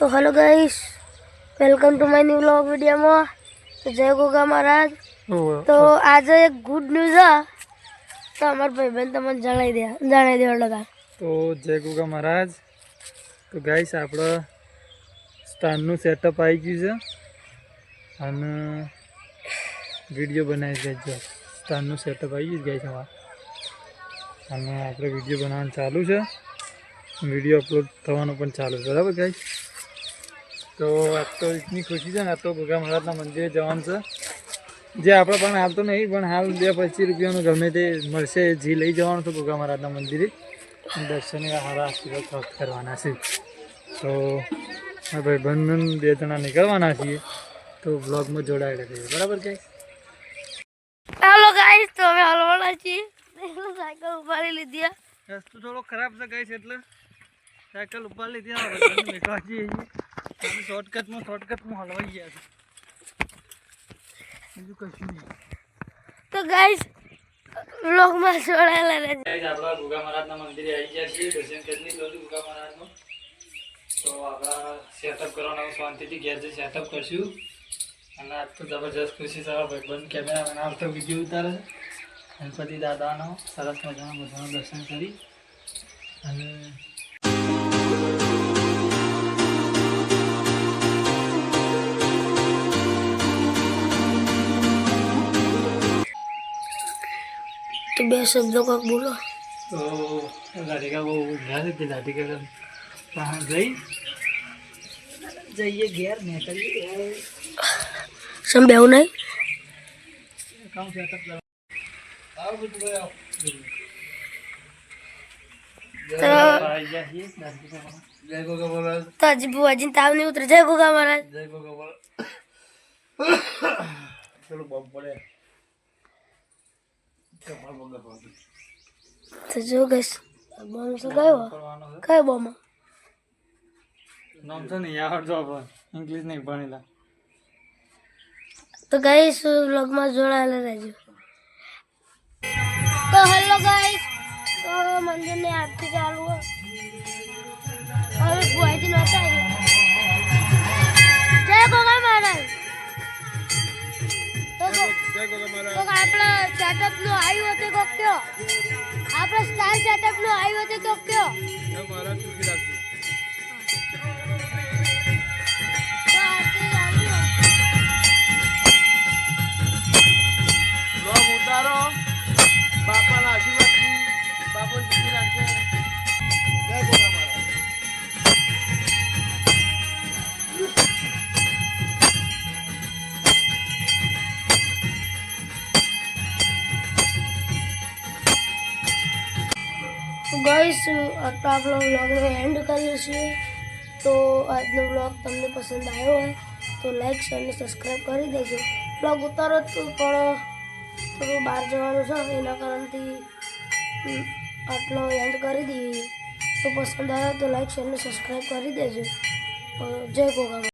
તો hello guys welcome to my new vlog વિડીયોમાં. તો જય ગોગા મહારાજ. તો આજે એક ગુડ ન્યૂઝ આ તો અમારા ભાઈબંધ તમને જણાવી દે જણાવી દેવા લગા તો જય ગુગા મહારાજ. તો ગાઈસ આપણે સ્ટારનું સેટઅપ આવી ગયું છે. અને વીડિયો બનાવી દેજો સ્ટારનું સેટઅપ આવી ગયું ગાઈસ અમારે. અને આપણે વીડિયો બનાવવાનું ચાલુ છે. વીડિયો અપલોડ થવાનું પણ ચાલુ છે. બરાબર ગાઈસ તો આજ તો એટલી ખુશી છે ને આ તો ગુગા મહારાજના મંદિરે જવાનું છે. જે આપણે પણ હાલ તો નહીં પણ હાલ બે પચીસ રૂપિયાનું ગમે તે મળશે જે લઈ જવાનું છે ગુગા મહારાજના મંદિરે. દર્શને હારા આશીર્વાદ કરવાના છે. તો ભાઈ બંધન બે જણા નીકળવાના છીએ. તો બ્લોગમાં જોડાયેલા રહીએ. બરાબર કે? હાલો ગાઈસ તો અમે હલવાના છીએ. સાયકલ ઉપાડી લીધી રસ્તો થોડો ખરાબ છે ગાઈસ એટલે સાયકલ ઉપાડી લીધી શોર્ટકટમાં શોર્ટકટમાં હલવાઈ ગયા છે. બીજું કશું નહીં. તો ગાઈસ વ્લોગમાં જોડાયેલા રહેજો. ગાઈસ આપણા ગુગા મહારાજના મંદિરે આવી ગયા છીએ દર્શન કરી લીધું ગુગા મહારાજનું. તો આપણા સેટઅપ કરવાનું શાંતિથી ઘેર જઈ સેટઅપ કરશું. અને આજ તો જબરજસ્ત ખુશી સારા ભાઈબંધ કેમેરામેન આમ તો વીડિયો ઉતારે ગણપતિ દાદાનો સરસ મજાના બધાનું દર્શન કરી. અને તો બે શબ્દો કોક બોલો તો રાધિકા બહુ ઊંઘ્યા છે તે રાધિકા ત્યાં જઈ જઈએ ઘેર મેં કરીએ સમ બેવું નહીં કામ સેટઅપ કરવા આવો બધું ભાઈ આવો તો આવી ગયા છીએ રાધિકા જય ગોગા મહારાજ તો હજી બુવાજીને તાવ નહીં ઉતરે જય ગોગા મહારાજ જય ગોગા મહારાજ ચલો બમ પડે કપાળ બગા પડે તો જો ગઈશ બોમ તો કયો છે? કયો બોમ નામ તો નહીં જો પણ ઇંગ્લિશ નહીં ભણેલા. તો ગાઈસ વ્લોગમાં જોડાયેલા રહેજો. તો હેલો ગાઈસ તો મંદિરની આરતી ચાલુ. હવે ભુવાજી નહોતા આવ્યા. જય ગોગા મહારાજ. તો તો આપણે સેટઅપ સ્ટાર સેટઅપ નો આવ્યો કોક કયો? તો આરતી તો ગાઈસ આપણો વ્લોગનો એન્ડ કરીએ છીએ. તો આજનો વ્લોગ તમને પસંદ આવ્યો હોય, તો લાઈક શેર અને સબસ્ક્રાઈબ કરી દેજો. બ્લોગ ઉતારો તો, પણ થોડું બહાર જવાનું છે, એના કારણથી આટલો એન્ડ કરી દઈએ. તો પસંદ આવ્યો તો લાઈક શેર અને સબસ્ક્રાઈબ કરી દેજો. જય ગોગા